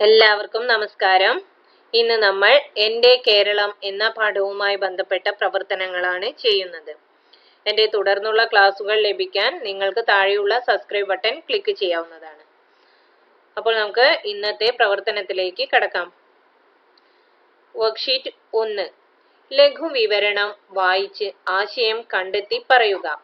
എല്ലാവർക്കും നമസ്കാരം. ഇന്ന് നമ്മൾ എന്റെ കേരളം എന്ന പാഠവുമായി ബന്ധപ്പെട്ട പ്രവർത്തനങ്ങളാണ് ചെയ്യുന്നത്. എന്റെ തുടർന്നുള്ള ക്ലാസ്സുകൾ ലഭിക്കാൻ നിങ്ങൾക്ക് താഴെയുള്ള സബ്സ്ക്രൈബ് ബട്ടൺ ക്ലിക്ക് ചെയ്യാവുന്നതാണ്. അപ്പോൾ നമുക്ക് ഇന്നത്തെ പ്രവർത്തനത്തിലേക്ക് കടക്കാം. വർക്ക്ഷീറ്റ് ഒന്ന്. ലഘുവിവരണം വായിച്ച് ആശയം കണ്ടെത്തി പറയുക.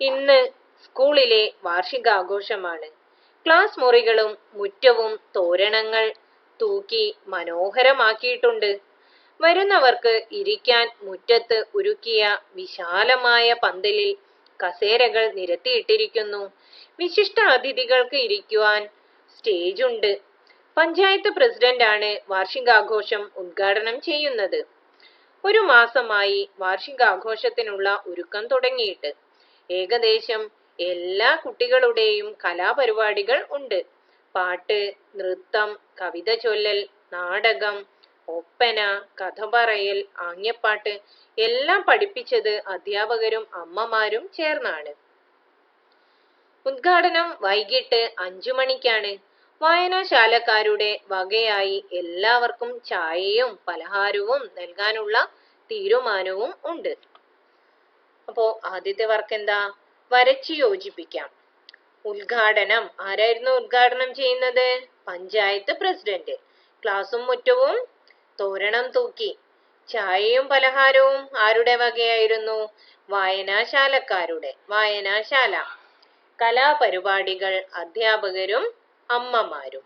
ഇന്ന് സ്കൂളിലെ വാർഷികാഘോഷമാണ്. ക്ലാസ് മുറികളും മുറ്റവും തോരണങ്ങൾ തൂക്കി മനോഹരമാക്കിയിട്ടുണ്ട്. വരുന്നവർക്ക് ഇരിക്കാൻ മുറ്റത്ത് ഒരുക്കിയ വിശാലമായ പന്തലിൽ കസേരകൾ നിരത്തിയിട്ടിരിക്കുന്നു. വിശിഷ്ട അതിഥികൾക്ക് ഇരിക്കുവാൻ സ്റ്റേജ് ഉണ്ട്. പഞ്ചായത്ത് പ്രസിഡന്റാണ് വാർഷികാഘോഷം ഉദ്ഘാടനം ചെയ്യുന്നത്. ഒരു മാസമായി വാർഷികാഘോഷത്തിനുള്ള ഒരുക്കം തുടങ്ങിയിട്ട്. ഏകദേശം എല്ലാ കുട്ടികളുടെയും കലാപരിപാടികൾ ഉണ്ട്. പാട്ട് നൃത്തം കവിത ചൊല്ലൽ നാടകം ഒപ്പന കഥ പറയൽ ആംഗ്യപ്പാട്ട് എല്ലാം പഠിപ്പിച്ചത് അധ്യാപകരും അമ്മമാരും ചേർന്നാണ്. ഉദ്ഘാടനം വൈകിട്ട് അഞ്ചു മണിക്കാണ്. വായനശാലക്കാരുടെ വകയായി എല്ലാവർക്കും ചായയും പലഹാരവും നൽകാനുള്ള തീരുമാനവും ഉണ്ട്. അപ്പോ ആദ്യത്തെ വർക്ക് എന്താ? വരച്ചു യോജിപ്പിക്കാം. ഉദ്ഘാടനം. ആരായിരുന്നു ഉദ്ഘാടനം ചെയ്യുന്നത്? പഞ്ചായത്ത് പ്രസിഡന്റ്. ക്ലാസും മുറ്റവും തോരണം തൂക്കി. ചായയും പലഹാരവും ആരുടെ വകയായിരുന്നു? വായനാശാലക്കാരുടെ. വായനാശാല. കലാപരിപാടികൾ അധ്യാപകരും അമ്മമാരും.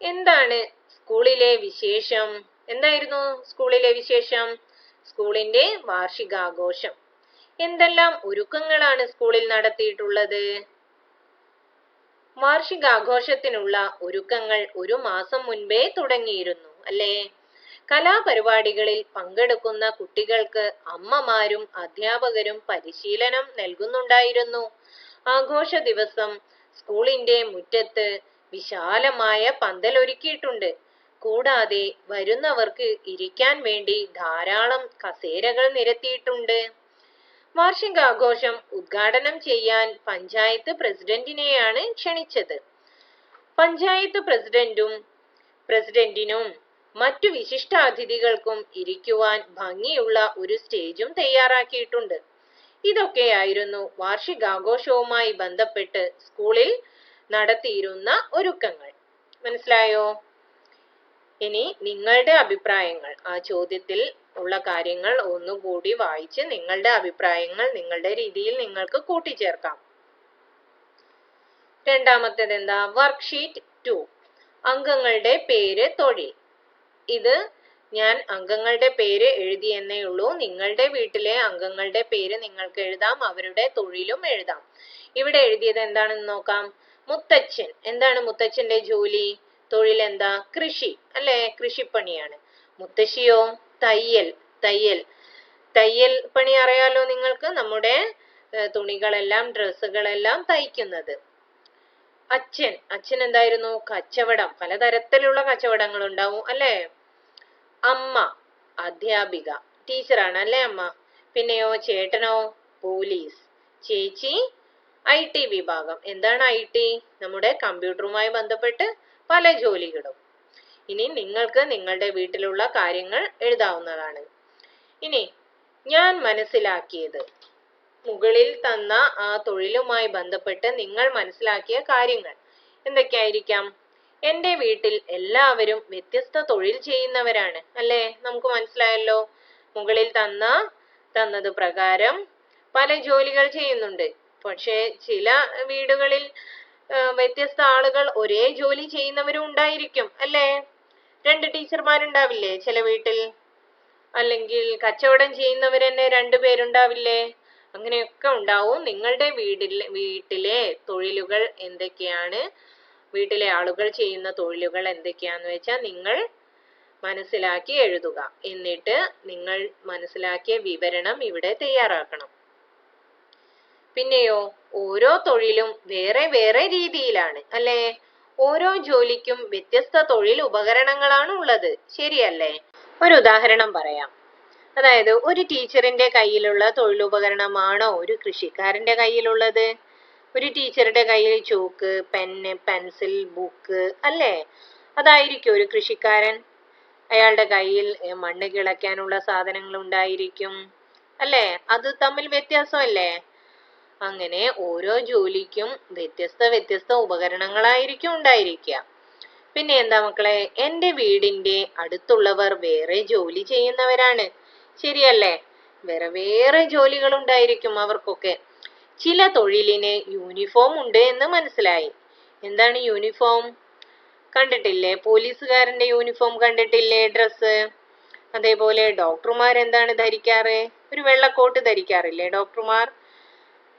എന്താണ് സ്കൂളിലെ വിശേഷം? എന്തായിരുന്നു സ്കൂളിലെ വിശേഷം? സ്കൂളിന്റെ വാർഷികാഘോഷം. എന്തെല്ലാം ഒരുക്കങ്ങളാണ് സ്കൂളിൽ നടത്തിയിട്ടുള്ളത്? വാർഷികാഘോഷത്തിനുള്ള ഒരുക്കങ്ങൾ ഒരു മാസം മുൻപേ തുടങ്ങിയിരുന്നു അല്ലേ? കലാപരിപാടികളിൽ പങ്കെടുക്കുന്ന കുട്ടികൾക്ക് അമ്മമാരും അധ്യാപകരും പരിശീലനം നൽകുന്നുണ്ടായിരുന്നു. ആഘോഷ ദിവസം സ്കൂളിന്റെ മുറ്റത്ത് വിശാലമായ പന്തൽ ഒരുക്കിയിട്ടുണ്ട്. കൂടാതെ വരുന്നവർക്ക് ഇരിക്കാൻ വേണ്ടി ധാരാളം കസേരകൾ നിരത്തിയിട്ടുണ്ട്. വാർഷികാഘോഷം ഉദ്ഘാടനം ചെയ്യാൻ പഞ്ചായത്ത് പ്രസിഡന്റിനെയാണ് ക്ഷണിച്ചത്. പഞ്ചായത്ത് പ്രസിഡന്റും പ്രസിഡന്റിനും മറ്റു വിശിഷ്ടാതിഥികൾക്കും ഇരിക്കുവാൻ ഭംഗിയുള്ള ഒരു സ്റ്റേജും തയ്യാറാക്കിയിട്ടുണ്ട്. ഇതൊക്കെയായിരുന്നു വാർഷികാഘോഷവുമായി ബന്ധപ്പെട്ട് സ്കൂളിൽ നടത്തിയിരുന്ന ഒരുക്കങ്ങൾ. മനസ്സിലായോ? ഇനി നിങ്ങളുടെ അഭിപ്രായങ്ങൾ ആ ചോദ്യത്തിൽ ഉള്ള കാര്യങ്ങൾ ഒന്നുകൂടി വായിച്ച് നിങ്ങളുടെ അഭിപ്രായങ്ങൾ നിങ്ങളുടെ രീതിയിൽ നിങ്ങൾക്ക് കൂട്ടിച്ചേർക്കാം. രണ്ടാമത്തേത് എന്താ? വർക്ക്ഷീറ്റ് ടു അംഗങ്ങളുടെ പേര് തൊഴിൽ. ഇത് ഞാൻ അംഗങ്ങളുടെ പേര് എഴുതിയെന്നേ ഉള്ളൂ. നിങ്ങളുടെ വീട്ടിലെ അംഗങ്ങളുടെ പേര് നിങ്ങൾക്ക് എഴുതാം. അവരുടെ തൊഴിലും എഴുതാം. ഇവിടെ എഴുതിയത് എന്താണെന്ന് നോക്കാം? മുത്തച്ഛൻ. എന്താണ് മുത്തച്ഛന്റെ ജോലി? തൊഴിൽ എന്താ? കൃഷി. അല്ലെ? കൃഷിപ്പണിയാണ്. മുത്തശ്ശിയോ? തയ്യൽ തയ്യൽ. തയ്യൽ പണി അറിയാലോ നിങ്ങൾക്ക്? നമ്മുടെ തുണികളെല്ലാം ഡ്രസ്സുകളെല്ലാം തയ്ക്കുന്നത്. അച്ഛൻ അച്ഛൻ എന്തായിരുന്നു? കച്ചവടം. പലതരത്തിലുള്ള കച്ചവടങ്ങൾ ഉണ്ടാവും അല്ലേ? അമ്മ അധ്യാപിക ടീച്ചറാണ് അല്ലേ അമ്മ? പിന്നെയോ ചേട്ടനോ? പോലീസ്. ചേച്ചി ഐ ടി വിഭാഗം. എന്താണ് ഐ ടി? നമ്മുടെ കമ്പ്യൂട്ടറുമായി ബന്ധപ്പെട്ട് പല ജോലികളും. ഇനി നിങ്ങൾക്ക് നിങ്ങളുടെ വീട്ടിലുള്ള കാര്യങ്ങൾ എഴുതാവുന്നതാണ്. ഇനി ഞാൻ മനസ്സിലാക്കിയത്. മുകളിൽ തന്ന ആ തൊഴിലുമായി ബന്ധപ്പെട്ട് നിങ്ങൾ മനസ്സിലാക്കിയ കാര്യങ്ങൾ എന്തൊക്കെയായിരിക്കാം? എന്റെ വീട്ടിൽ എല്ലാവരും വ്യത്യസ്ത തൊഴിൽ ചെയ്യുന്നവരാണ് അല്ലേ? നമുക്ക് മനസ്സിലായല്ലോ. മുകളിൽ തന്ന തന്നത് പ്രകാരം പല ജോലികൾ ചെയ്യുന്നുണ്ട്. പക്ഷേ ചില വീടുകളിൽ വ്യത്യസ്ത ആളുകൾ ഒരേ ജോലി ചെയ്യുന്നവരും ഉണ്ടായിരിക്കും അല്ലേ? രണ്ട് ടീച്ചർമാരുണ്ടാവില്ലേ ചില വീട്ടിൽ? അല്ലെങ്കിൽ കച്ചവടം ചെയ്യുന്നവർ തന്നെ പേരുണ്ടാവില്ലേ? അങ്ങനെയൊക്കെ ഉണ്ടാവും. നിങ്ങളുടെ വീടിലെ വീട്ടിലെ തൊഴിലുകൾ എന്തൊക്കെയാണ്? വീട്ടിലെ ആളുകൾ ചെയ്യുന്ന തൊഴിലുകൾ എന്തൊക്കെയാന്ന് വെച്ചാൽ നിങ്ങൾ മനസ്സിലാക്കി എഴുതുക. എന്നിട്ട് നിങ്ങൾ മനസ്സിലാക്കിയ വിവരണം ഇവിടെ തയ്യാറാക്കണം. പിന്നെയോ ഓരോ തൊഴിലും വേറെ വേറെ രീതിയിലാണ് അല്ലേ? ഓരോ ജോലിക്കും വ്യത്യസ്ത തൊഴിൽ ഉപകരണങ്ങളാണ് ഉള്ളത്. ശരിയല്ലേ? ഒരു ഉദാഹരണം പറയാം. അതായത് ഒരു ടീച്ചറിന്റെ കയ്യിലുള്ള തൊഴിലുപകരണമാണോ ഒരു കൃഷിക്കാരന്റെ കയ്യിലുള്ളത്? ഒരു ടീച്ചറുടെ കയ്യിൽ ചോക്ക് പെന്ന് പെൻസിൽ ബുക്ക് അല്ലേ? അതായിരിക്കും ഒരു കൃഷിക്കാരൻ. അയാളുടെ കയ്യിൽ മണ്ണ് കിളയ്ക്കാനുള്ള സാധനങ്ങൾ ഉണ്ടായിരിക്കും. അല്ലേ? അത് തമ്മിൽ വ്യത്യാസമല്ലേ? അങ്ങനെ ഓരോ ജോലിക്കും വ്യത്യസ്ത വ്യത്യസ്ത ഉപകരണങ്ങളായിരിക്കും ഉണ്ടായിരിക്കുക. പിന്നെ എന്താ മക്കളെ എന്റെ വീടിന്റെ അടുത്തുള്ളവർ വേറെ ജോലി ചെയ്യുന്നവരാണ്. ശരിയല്ലേ? വേറെ വേറെ ജോലികൾ ഉണ്ടായിരിക്കും അവർക്കൊക്കെ. ചില തൊഴിലിന് യൂണിഫോം ഉണ്ട് എന്ന് മനസ്സിലായി. എന്താണ് യൂണിഫോം? കണ്ടിട്ടില്ലേ? പോലീസുകാരന്റെ യൂണിഫോം കണ്ടിട്ടില്ലേ? ഡ്രസ്സ്. അതേപോലെ ഡോക്ടർമാർ എന്താണ് ധരിക്കാറ്? ഒരു വെള്ള കോട്ട് ധരിക്കാറില്ലേ ഡോക്ടർമാർ?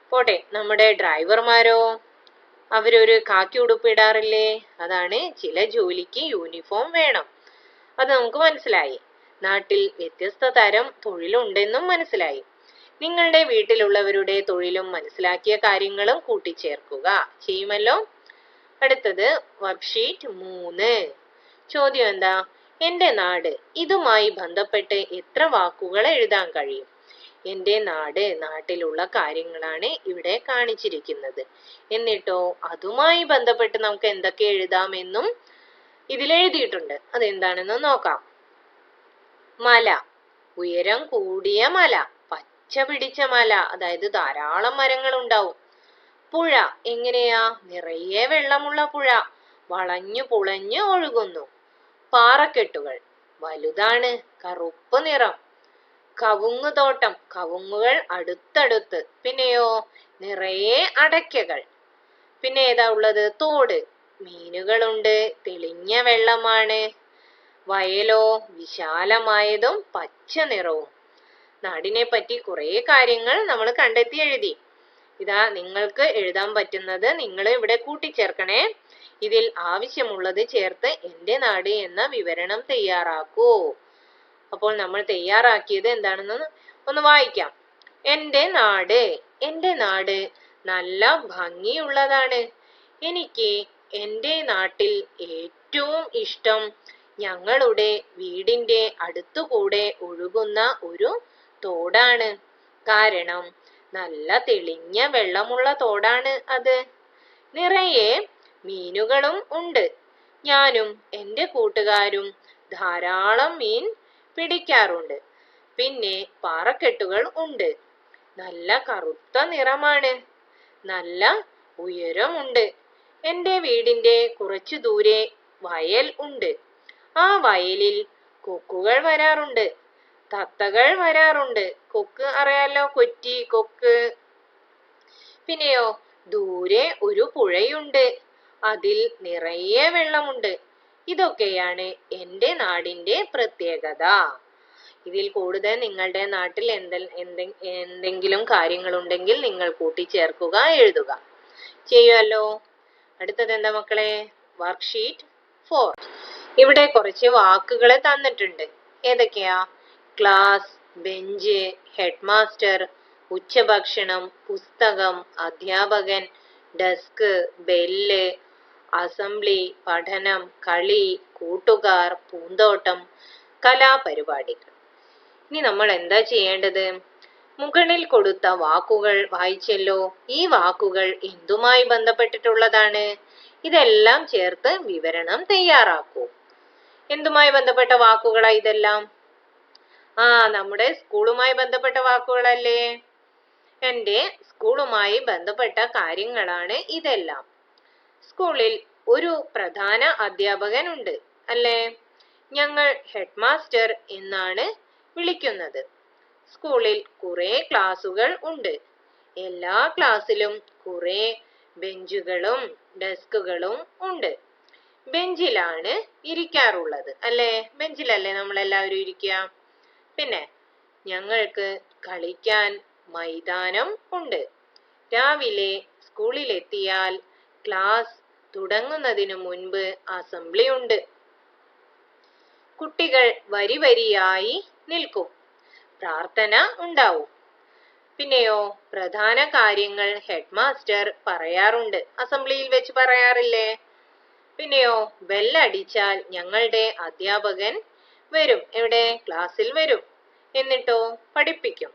പോട്ടെ നമ്മുടെ ഡ്രൈവർമാരോ? അവരൊരു കാക്കി ഉടുപ്പ് ഇടാറില്ലേ? അതാണ് ചില ജോലിക്ക് യൂണിഫോം വേണം. അത് നമുക്ക് മനസ്സിലായി. നാട്ടിൽ വ്യത്യസ്ത തരം തൊഴിലുണ്ടെന്നും മനസ്സിലായി. നിങ്ങളുടെ വീട്ടിലുള്ളവരുടെ തൊഴിലും മനസ്സിലാക്കിയ കാര്യങ്ങളും കൂട്ടിച്ചേർക്കുക. ചെയ്യുമല്ലോ? അടുത്തത് വർക്ക്ഷീറ്റ് മൂന്ന്. ചോദ്യം എന്താ? എന്റെ നാട് ഇതുമായി ബന്ധപ്പെട്ട് എത്ര വാക്കുകൾ എഴുതാൻ കഴിയും? എന്റെ നാട് നാട്ടിലുള്ള കാര്യങ്ങളാണ് ഇവിടെ കാണിച്ചിരിക്കുന്നത്. എന്നിട്ടോ അതുമായി ബന്ധപ്പെട്ട് നമുക്ക് എന്തൊക്കെ എഴുതാമെന്നും ഇതിൽ എഴുതിയിട്ടുണ്ട് അതെന്താണെന്ന് നോക്കാം. മല ഉയരം കൂടിയ മല പച്ച പിടിച്ച മല അതായത് ധാരാളം മരങ്ങൾ ഉണ്ടാവും പുഴ എങ്ങനെയാ? നിറയെ വെള്ളമുള്ള പുഴ വളഞ്ഞു പുളഞ്ഞു ഒഴുകുന്നു. പാറക്കെട്ടുകൾ വലുതാണ് കറുപ്പ് നിറം. കവുങ്ങുതോട്ടം കവുങ്ങുകൾ അടുത്തടുത്ത്. പിന്നെയോ നിറയെ അടയ്ക്കകൾ. പിന്നെ ഏതാ ഉള്ളത്? തോട്. മീനുകളുണ്ട്. തെളിഞ്ഞ വെള്ളമാണ്. വയലോ വിശാലമായതും പച്ച നിറവും. നാടിനെ പറ്റി കുറേ കാര്യങ്ങൾ നമ്മൾ കണ്ടെത്തി എഴുതി. ഇതാ നിങ്ങൾക്ക് എഴുതാൻ പറ്റുന്നത് നിങ്ങൾ ഇവിടെ കൂട്ടിച്ചേർക്കണേ. ഇതിൽ ആവശ്യമുള്ളത് ചേർത്ത് എന്റെ നാട് എന്ന വിവരണം തയ്യാറാക്കൂ. അപ്പോൾ നമ്മൾ തയ്യാറാക്കിയത് എന്താണെന്ന് ഒന്ന് വായിക്കാം. എന്റെ നാട് എന്റെ നാട് നല്ല ഭംഗിയുള്ളതാണ്. എനിക്ക് എന്റെ നാട്ടിൽ ഏറ്റവും ഇഷ്ടം ഞങ്ങളുടെ വീടിന്റെ അടുത്തുകൂടെ ഒഴുകുന്ന ഒരു തോടാണ്. കാരണം നല്ല തെളിഞ്ഞ വെള്ളമുള്ള തോടാണ് അത്. നിറയെ മീനുകളും ഉണ്ട്. ഞാനും എന്റെ കൂട്ടുകാരും ധാരാളം മീൻ പിടിക്കാറുണ്ട്. പിന്നെ പാറക്കെട്ടുകൾ ഉണ്ട്. നല്ല കറുത്ത നിറമാണ്. നല്ല ഉയരമുണ്ട്. എന്റെ വീടിന്റെ കുറച്ചു ദൂരെ വയൽ ഉണ്ട്. ആ വയലിൽ കൊക്കുകൾ വരാറുണ്ട്. തത്തകൾ വരാറുണ്ട്. കൊക്ക് അറിയാലോ? കൊറ്റി കൊക്ക്. പിന്നെയോ ദൂരെ ഒരു പുഴയുണ്ട്. അതിൽ നിറയെ വെള്ളമുണ്ട്. ഇതൊക്കെയാണ് എന്റെ നാടിന്റെ പ്രത്യേകത. ഇതിൽ കൂടുതൽ നിങ്ങളുടെ നാട്ടിൽ എന്തെ- എന്തെ- എന്തെങ്കിലും കാര്യങ്ങളുണ്ടെങ്കിൽ നിങ്ങൾ കൂട്ടിച്ചേർക്കുക എഴുതുക. ചെയ്യുമല്ലോ അടുത്തത് എന്താ മക്കളെ? വർക്ക്ഷീറ്റ് ഫോർ ഇവിടെ കുറച്ച് വാക്കുകൾ തന്നിട്ടുണ്ട്. ഏതൊക്കെയാ? ക്ലാസ് ബെഞ്ച് ഹെഡ്മാസ്റ്റർ ഉച്ചഭക്ഷണം പുസ്തകം അധ്യാപകൻ ഡെസ്ക് ബെല്ല് അസംബ്ലി പഠനം കളി കൂട്ടുകാർ പൂന്തോട്ടം കലാപരിപാടികൾ. ഇനി നമ്മൾ എന്താ ചെയ്യേണ്ടത്? മുകളിൽ കൊടുത്ത വാക്കുകൾ വായിച്ചല്ലോ. ഈ വാക്കുകൾ എന്തുമായി ബന്ധപ്പെട്ടിട്ടുള്ളതാണ്? ഇതെല്ലാം ചേർത്ത് വിവരണം തയ്യാറാക്കൂ. എന്തുമായി ബന്ധപ്പെട്ട വാക്കുകളാ ഇതെല്ലാം? ആ നമ്മുടെ സ്കൂളുമായി ബന്ധപ്പെട്ട വാക്കുകളല്ലേ? എന്റെ സ്കൂളുമായി ബന്ധപ്പെട്ട കാര്യങ്ങളാണ് ഇതെല്ലാം. സ്കൂളിൽ ഒരു പ്രധാന അധ്യാപകനുണ്ട് അല്ലേ? ഞങ്ങൾ ഹെഡ്മാസ്റ്റർ എന്നാണ് വിളിക്കുന്നത്. സ്കൂളിൽ കുറേ ക്ലാസുകൾ ഉണ്ട്. എല്ലാ ക്ലാസ്സിലും കുറേ ബെഞ്ചുകളും ഡെസ്കുകളും ഉണ്ട്. ബെഞ്ചിലാണ് ഇരിക്കാറുള്ളത് അല്ലേ? ബെഞ്ചിലല്ലേ നമ്മൾ എല്ലാവരും ഇരിക്കുക? പിന്നെ ഞങ്ങൾക്ക് കളിക്കാൻ മൈതാനം ഉണ്ട്. രാവിലെ സ്കൂളിലെത്തിയാൽ ക്ലാസ് തുടങ്ങുന്നതിനു മുൻപ് അസംബ്ലി ഉണ്ട്. കുട്ടികൾ വരി വരിയായി നിൽക്കും. പ്രാർത്ഥന ഉണ്ടാവും. പിന്നെയോ പ്രധാന കാര്യങ്ങൾ ഹെഡ് മാസ്റ്റർ പറയാറുണ്ട് അസംബ്ലിയിൽ വെച്ച് പറയാറില്ലേ? പിന്നെയോ ബെല്ലടിച്ചാൽ ഞങ്ങളുടെ അധ്യാപകൻ വരും. എവിടെ? ക്ലാസ്സിൽ വരും. എന്നിട്ടോ പഠിപ്പിക്കും.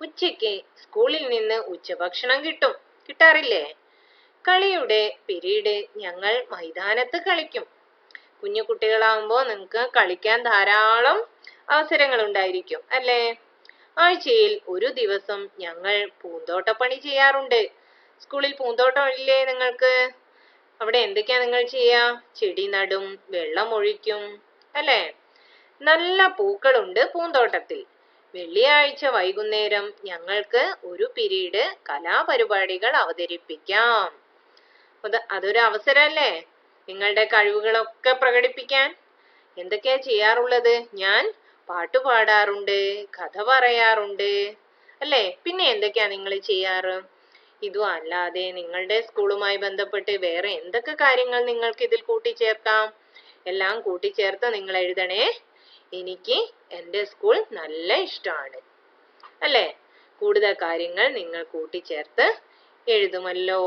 ഉച്ചയ്ക്ക് സ്കൂളിൽ നിന്ന് ഉച്ചഭക്ഷണം കിട്ടും. കിട്ടാറില്ലേ? കളിയുടെ പിരീഡ് ഞങ്ങൾ മൈതാനത്ത് കളിക്കും. കുഞ്ഞു കുട്ടികളാകുമ്പോൾ നിങ്ങൾക്ക് കളിക്കാൻ ധാരാളം അവസരങ്ങൾ ഉണ്ടായിരിക്കും അല്ലേ? ആഴ്ചയിൽ ഒരു ദിവസം ഞങ്ങൾ പൂന്തോട്ടപ്പണി ചെയ്യാറുണ്ട്. സ്കൂളിൽ പൂന്തോട്ടം ഇല്ലേ നിങ്ങൾക്ക്? അവിടെ എന്തൊക്കെയാ നിങ്ങൾ ചെയ്യാ? ചെടി നടും വെള്ളം ഒഴിക്കും അല്ലേ? നല്ല പൂക്കളുണ്ട് പൂന്തോട്ടത്തിൽ. വെള്ളിയാഴ്ച വൈകുന്നേരം ഞങ്ങൾക്ക് ഒരു പിരീഡ് കലാപരിപാടികൾ അവതരിപ്പിക്കാം. അത് അതൊരു അവസരമല്ലേ നിങ്ങളുടെ കഴിവുകളൊക്കെ പ്രകടിപ്പിക്കാൻ. എന്തൊക്കെയാ ചെയ്യാറുള്ളത്? ഞാൻ പാട്ട് പാടാറുണ്ട് കഥ പറയാറുണ്ട്. അല്ലേ? പിന്നെ എന്തൊക്കെയാ നിങ്ങൾ ചെയ്യാറ്? ഇതും അല്ലാതെ നിങ്ങളുടെ സ്കൂളുമായി ബന്ധപ്പെട്ട് വേറെ എന്തൊക്കെ കാര്യങ്ങൾ നിങ്ങൾക്ക് ഇതിൽ കൂട്ടിച്ചേർക്കാം? എല്ലാം കൂട്ടിച്ചേർത്ത് നിങ്ങൾ എഴുതണേ. എനിക്ക് എന്റെ സ്കൂൾ നല്ല ഇഷ്ടമാണ്. അല്ലേ? കൂടുതൽ കാര്യങ്ങൾ നിങ്ങൾ കൂട്ടിച്ചേർത്ത് എഴുതുമല്ലോ.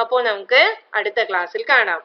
അപ്പോൾ നമുക്ക് അടുത്ത ക്ലാസ്സിൽ കാണാം.